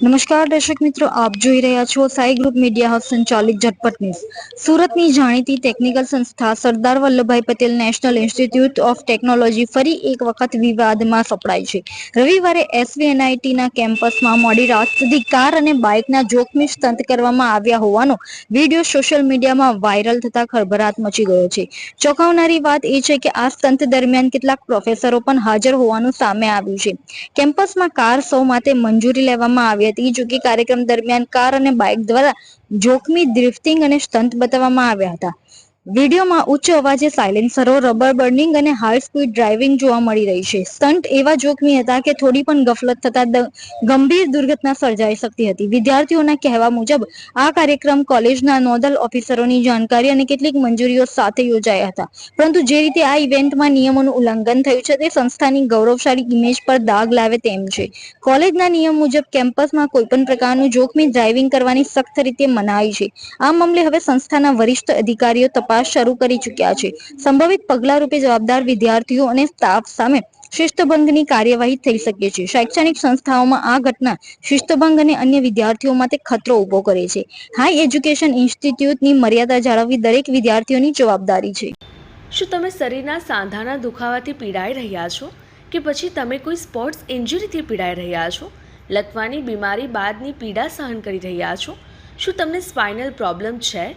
નમસ્કાર દર્શક મિત્રો, આપ જોઈ રહ્યા છો સાઈ ગ્રુપ મીડિયા હાઉસ સંચાલિત ઝટપટ ન્યૂઝ. સુરતની જાણીતી ટેકનિકલ સંસ્થા Sardar Vallabhbhai Patel national institute of technology ફરી એક વખત વિવાદમાં સપડાઈ છે. રવિવારે એસવીએનઆઈટીના કેમ્પસમાં મોડી રાત સુધી કાર અને બાઇકના જોખમી સ્ટંટ કરવામાં આવ્યા હોવાનો વીડિયો સોશિયલ મીડિયામાં વાયરલ થતા ખળભળાટ મચી ગયો છે. ચોંકાવનારી વાત એ છે કે આ સ્ટંટ દરમિયાન કેટલાક પ્રોફેસરો પણ હાજર હોવાનું સામે આવ્યું છે. કેમ્પસમાં કાર સૌ માટે મંજૂરી લેવામાં હતી. જોકે કાર્યક્રમ દરમિયાન કાર અને બાઇક દ્વારા જોખમી ડ્રિફ્ટિંગ અને સ્ટંટ બતાવવામાં આવ્યા હતા. વિડીયોમાં ઉચ્ચ અવાજે સાયલેન્સરો રબર બર્નિંગ અને હાઈ સ્પીડ ડ્રાઇવિંગ જોવા મળી રહી છે. સ્ટન્ટ એવા જોખમી હતા કે થોડી પણ ગફલત થતા ગંભીર દુર્ઘટના સર્જાઈ શકતી હતી. વિદ્યાર્થીઓના કહેવા મુજબ, આ કાર્યક્રમ કોલેજના નોડલ ઓફિસરોની જાણકારી અને કેટલીક મંજૂરીઓ સાથે યોજાયા હતા. પરંતુ જે રીતે આ ઇવેન્ટમાં નિયમોનું ઉલ્લંઘન થયું છે, તે સંસ્થાની ગૌરવશાળી ઇમેજ પર દાગ લાવે તેમ છે. કોલેજના નિયમ મુજબ કેમ્પસમાં કોઈપણ પ્રકારનું જોખમી ડ્રાઇવિંગ કરવાની સખ્ત રીતે મનાઈ છે. આ મામલે હવે સંસ્થાના વરિષ્ઠ અધિકારીઓ તપાસ શરૂ કરી ચૂક્યા છે. સંભવિત પગલા રૂપે જવાબદાર વિદ્યાર્થીઓ અને સ્ટાફ સામે શિસ્તભંગની કાર્યવાહી થઈ શકે છે. શૈક્ષણિક સંસ્થાઓમાં આ ઘટના શિસ્તભંગ અને અન્ય વિદ્યાર્થીઓ માટે ખતરો ઊભો કરે છે. હાઈ એજ્યુકેશન ઇન્સ્ટિટ્યૂટની મર્યાદા જાળવવી દરેક વિદ્યાર્થીઓની જવાબદારી છે. શું તમે શરીરના સાંધાના દુખાવાથી પીડાઈ રહ્યા છો? કે પછી તમે કોઈ સ્પોર્ટ્સ ઇન્જરીથી પીડાઈ રહ્યા છો? લકવાની બીમારી બાદની પીડા સહન કરી રહ્યા છો? શું તમને સ્પાઇનલ પ્રોબ્લેમ છે?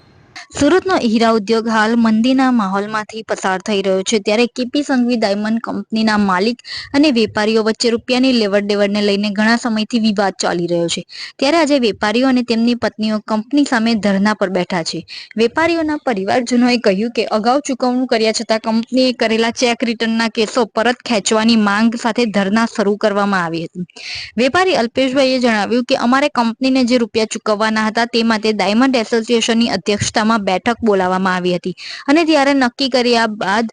સુરતનો હીરા ઉદ્યોગ હાલ મંદીના માહોલમાંથી પસાર થઈ રહ્યો છે. ત્યારે કેપી સંઘવી ડાયમંડ કંપનીના માલિક અને વેપારીઓ વચ્ચે રૂપિયાની લેવડ દેવડને લઈને ઘણા સમયથી વિવાદ ચાલી રહ્યો છે. ત્યારે આજે વેપારીઓ અને તેમની પત્નીઓ કંપની સામે ધરના પર બેઠા છે. વેપારીઓના પરિવારજનોએ કહ્યું કે અગાઉ ચૂકવણું કર્યા છતાં કંપનીએ કરેલા ચેક રિટર્નના કેસો પરત ખેંચવાની માંગ સાથે ધરના શરૂ કરવામાં આવી હતી. વેપારી અલ્પેશભાઈએ જણાવ્યું કે અમારે કંપનીને જે રૂપિયા ચૂકવવાના હતા તે માટે ડાયમંડ એસોસિએશનની અધ્યક્ષતામાં બેઠક બોલાવવામાં આવી હતી. અને ત્યારે નક્કી કર્યા બાદ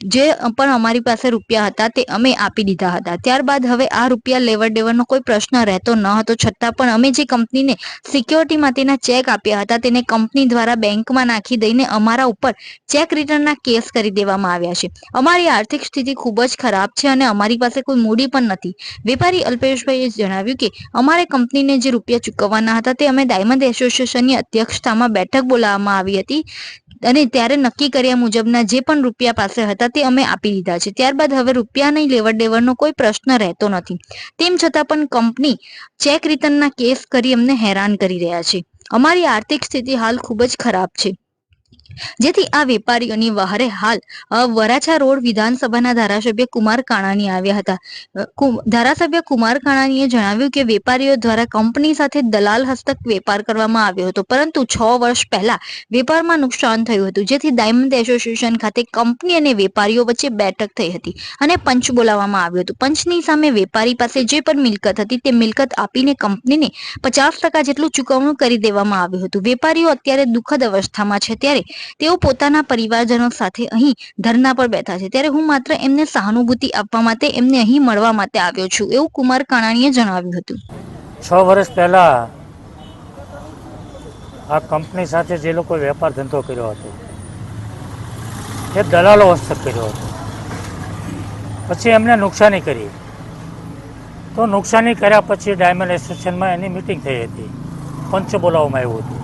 જે પણ અમારી પાસે રૂપિયા હતા તે અમે આપી દીધા હતા. ત્યારબાદ હવે આ રૂપિયા લેવડ દેવડનો કોઈ પ્રશ્ન રહેતો ન હતો. છતાં પણ અમે જે કંપનીને સિક્યોરિટી માટેના ચેક આપ્યા હતા તેને કંપની દ્વારા બેંકમાં નાખી દઈને અમારા ઉપર ચેક રિટર્નના કેસ કરી દેવામાં આવ્યા છે. અમારી આર્થિક સ્થિતિ ખૂબ જ ખરાબ છે અને અમારી પાસે કોઈ મૂડી પણ નથી. વેપારી અલ્પેશભાઈએ જણાવ્યું કે અમારે કંપનીને જે રૂપિયા ચૂકવવાના હતા તે અમે ડાયમંડ એસોસિએશનની અધ્યક્ષતામાં બેઠક બોલાવવામાં આવી હતી. અને ત્યારે નક્કી કર્યા મુજબના જે પણ રૂપિયા પાસે હતા તે અમે આપી દીધા છે. ત્યારબાદ હવે રૂપિયાની લેવડ દેવડનો કોઈ પ્રશ્ન રહેતો નથી. તેમ છતાં પણ કંપની ચેક રિટર્નના કેસ કરી અમને હેરાન કરી રહ્યા છે. અમારી આર્થિક સ્થિતિ હાલ ખૂબ જ ખરાબ છે. જેથી આ વેપારીઓની વહારે હાલ વરાછા રોડ વિધાનસભાના ધારાસભ્ય કુમાર કાણાની આવ્યા હતા. ધારાસભ્ય કુમાર કાણાનીએ જણાવ્યું કે વેપારીઓ દ્વારા કંપની સાથે દલાલ હસ્તક વેપાર કરવામાં આવ્યો હતો, પરંતુ છ વર્ષ પહેલા વેપારમાં નુકસાન થયું હતું, જેથી ડાયમંડ એસોસિએશન ખાતે કંપની અને વેપારીઓ વચ્ચે બેઠક થઈ હતી અને પંચ બોલાવવામાં આવ્યું હતું. પંચની સામે વેપારી પાસે જે પણ મિલકત હતી તે મિલકત આપીને કંપનીને પચાસ ટકા જેટલું ચૂકવણું કરી દેવામાં આવ્યું હતું. વેપારીઓ અત્યારે દુઃખદ અવસ્થામાં છે, ત્યારે તેઓ પોતાના પરિવારજનો સાથે અહીં ધરના પર બેઠા છે. ત્યારે હું માત્ર એમને સહાનુભૂતિ આપવા માટે એમને અહીં મળવા માટે આવ્યો છું, એવું કુમાર કાણાણીએ જણાવ્યું હતું. છ વર્ષ પહેલા આ કંપની સાથે જે લોકો વેપાર ધંધો કર્યો હતો, એ દલાલો હસ્તક કર્યો હતો. પછી એમને નુકસાની કરી. તો નુકસાની કર્યા પછી ડાયમંડ એસોસિએશનમાં એની મિટિંગ થઈ હતી, પંચ બોલાવવામાં આવ્યું હતું.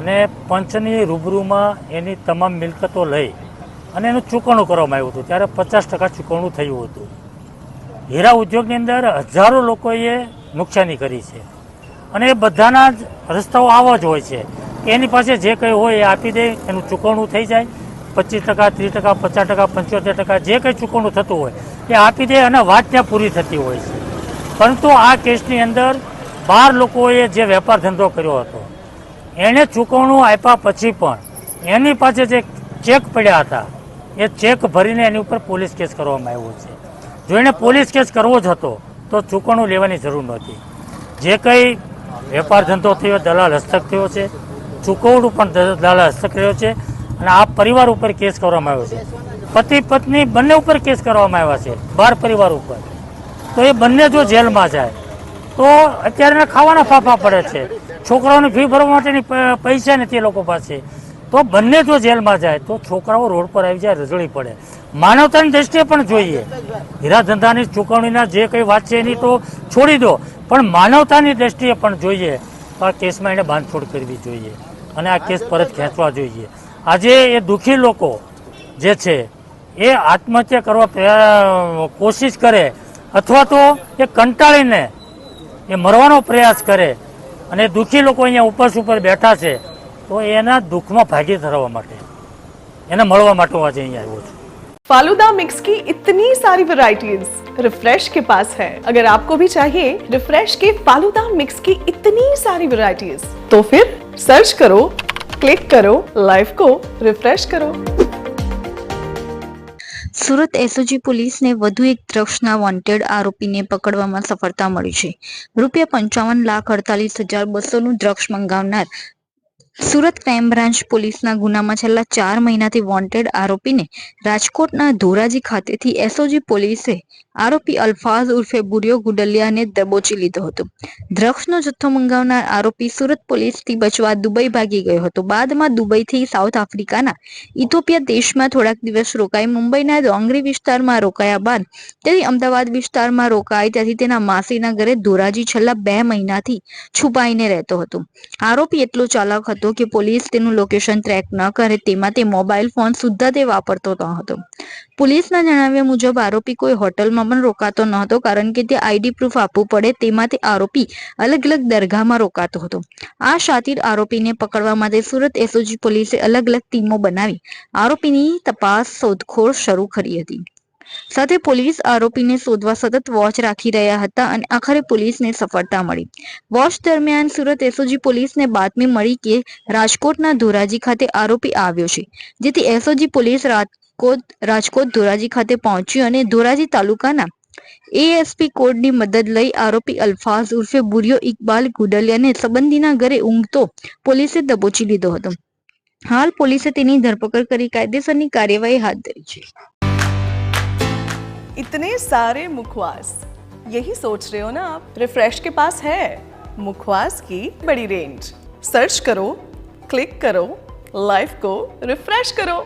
અને પંચની રૂબરૂમાં એની તમામ મિલકતો લઈ અને એનું ચૂકવણું કરવામાં આવ્યું હતું. ત્યારે પચાસ ટકા ચૂકવણું થયું હતું. હીરા ઉદ્યોગની અંદર હજારો લોકોએ નુકસાની કરી છે. અને એ બધાના જ રસ્તાઓ આવા જ હોય છે. એની પાસે જે કંઈ હોય એ આપી દે, એનું ચૂકવણું થઈ જાય. પચીસ ટકા, ત્રીસ ટકા, પચાસ ટકા, પંચોતેર ટકા જે કંઈ ચૂકવણું થતું હોય એ આપી દે અને વાત ત્યાં પૂરી થતી હોય છે. પરંતુ આ કેસની અંદર બાર લોકોએ જે વેપાર ધંધો કર્યો હતો એણે ચૂકવણું આપ્યા પછી પણ એની પાસે જે ચેક પડ્યા હતા, એ ચેક ભરીને એની ઉપર પોલીસ કેસ કરવામાં આવ્યો છે. જો એણે પોલીસ કેસ કરવો જ હતો, તો ચૂકવણું લેવાની જરૂર નહોતી. જે કંઈ વેપાર ધંધો થયો, દલાલ હસ્તક થયો છે, ચૂકવણું પણ દલાલ હસ્તક રહ્યો છે અને આ પરિવાર ઉપર કેસ કરવામાં આવ્યો છે. પતિ પત્ની બંને ઉપર કેસ કરવામાં આવ્યા છે, બાર પરિવાર ઉપર. તો એ બંને જો જેલમાં જાય, તો અત્યારે ખાવાના ફાફા પડે છે. છોકરાઓની ફી ભરવા માટેની પૈસા નથી એ લોકો પાસે. તો બંને જો જેલમાં જાય, તો છોકરાઓ રોડ પર આવી જાય રજળી પડે. માનવતાની દ્રષ્ટિએ પણ જોઈએ. હીરા ધંધાની ચૂકવણીના જે કંઈ વાત છે એની તો છોડી દો. પણ માનવતાની દ્રષ્ટિએ પણ જોઈએ, તો આ કેસમાં એને બાંધછોડ કરવી જોઈએ. અને આ કેસ પરત ખેંચવા જોઈએ. આજે એ દુઃખી લોકો જે છે, એ આત્મહત્યા કરવા કોશિશ કરે, અથવા તો એ કંટાળીને એ મરવાનો પ્રયાસ કરે અને દુઃખી લોકો અહીંયા ઉપસ ઉપર બેઠા છે તો એના દુઃખમાં ભાગી ધરવા માટે એને મળવા માટે હું આજે અહીંયા આવ્યો છું फालूदा मिक्स की इतनी सारी वैरायटीज रिफ्रेश के पास है अगर आपको भी चाहिए रिफ्रेश के फालूदा मिक्स की इतनी सारी वैरायटीज तो फिर सर्च करो क्लिक करो लाइफ को रिफ्रेश करो સુરત એસઓજી પોલીસને વધુ એક ડ્રગ્સના વોન્ટેડ આરોપીને પકડવામાં સફળતા મળી છે. રૂપિયા પંચાવન લાખ અડતાલીસ હજાર બસોનું ડ્રગ્સ મંગાવનાર સુરત ક્રાઇમ બ્રાન્ચ પોલીસના ગુનામાં છેલ્લા ચાર મહિનાથી વોન્ટેડ આરોપીને રાજકોટના ધોરાજી ખાતેથી એસઓજી પોલીસે આરોપી અલ્ફાઝ ઉર્ફે બુરિયો ગુડલિયાને દબોચી લીધો હતો. ડ્રગ્સનો જથ્થો મંગાવનાર આરોપી સુરત પોલીસથી બચવા દુબઈ ભાગી ગયો હતો. બાદમાં દુબઈથી સાઉથ આફ્રિકાના ઇથોપિયા દેશમાં થોડાક દિવસ રોકાઈ મુંબઈના ડોંગરી વિસ્તારમાં રોકાયા બાદ તેથી અમદાવાદ વિસ્તારમાં રોકાઈ ત્યાંથી તેના માસીના ઘરે ધોરાજી છેલ્લા બે મહિનાથી છુપાઈને રહેતો હતો. આરોપી એટલો ચાલાક હતો કે પોલીસ તેનું લોકેશન ટ્રેક ન કરે તેમાં તે મોબાઈલ ફોન સુદ્ધા તે વાપરતો ન હતો. પોલીસના જણાવ્યા મુજબ આરોપી કોઈ હોટલમાં પણ રોકાતો ન હતો કારણ કે તે આઈડી પ્રૂફ આપવું પડે તેમાંથી આરોપી અલગ અલગ દરગાહમાં રોકાતો હતો. આ શાતિર આરોપીને પકડવા માટે સુરત એસઓજી પોલીસે અલગ અલગ ટીમો બનાવી આરોપીની તપાસ શોધખોળ શરૂ કરી હતી. સાથે પોલીસ આરોપીને શોધવા સતત વોચ રાખી રહ્યા હતા અને આખરે પોલીસને સફળતા મળી. વોચ દરમિયાન સુરત એસઓજી પોલીસને બાતમી મળી કે રાજકોટના ધોરાજી ખાતે આરોપી આવ્યો છે, જેથી એસઓજી પોલીસ રાજકોટ રાજકોટ ધોરાજી ખાતે પહોંચ્યું અને ધોરાજી તાલુકાના એએસપી કોડની મદદ લઈ આરોપી અલ્ફાઝ ઉર્ફે બુરિયો ઇકબાલ ગુડલિયાને સંબંધીના ઘરે ઊંઘતો પોલીસે દબોચી લીધો હતો હાલ પોલીસે તેની ધરપકડ કરી કાયદેસરની કાર્યવાહી હાથ ધરી છે इतने सारे मुखवास यही सोच रहे हो ना आप रिफ्रेश के पास है मुखवास की बड़ी रेंज सर्च करो क्लिक करो लाइफ को रिफ्रेश करो